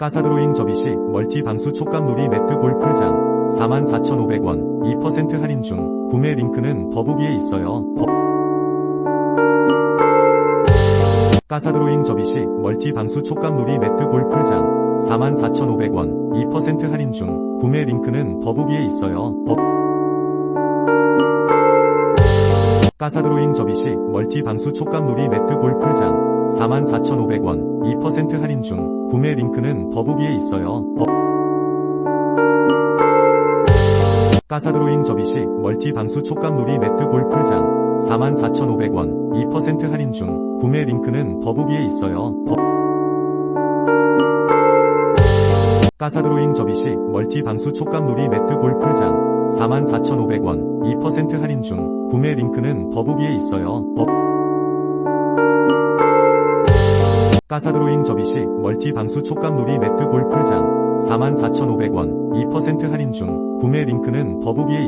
가사드로잉 접이식 멀티 방수 촉감놀이 매트 골풀장. 44,500원 2% 할인 중. 구매 링크는 더보기에 있어요. 더- 가사드로잉 접이식 멀티 방수 촉감놀이 매트 골풀장. 44,500원 2% 할인 중. 구매 링크는 더보기에 있어요. 더- 가사드로잉 접이식 멀티 방수 촉감놀이 매트 골풀장 44,500원 2% 할인 중 구매 링크는 더보기에 있어요. 더- 가사드로잉 접이식 멀티 방수 촉감놀이 매트 골풀장 44,500원 2% 할인 중 구매 링크는 더보기에 있어요. 더- 가사드로잉 접이식 멀티 방수 촉감놀이 매트 골풀장 44,500원 2% 할인 중 구매 링크는 더보기에 있어요. 더- 가사드로잉 접이식 멀티 방수 촉감놀이 매트 골풀장 44,500원 2% 할인 중 구매 링크는 더보기에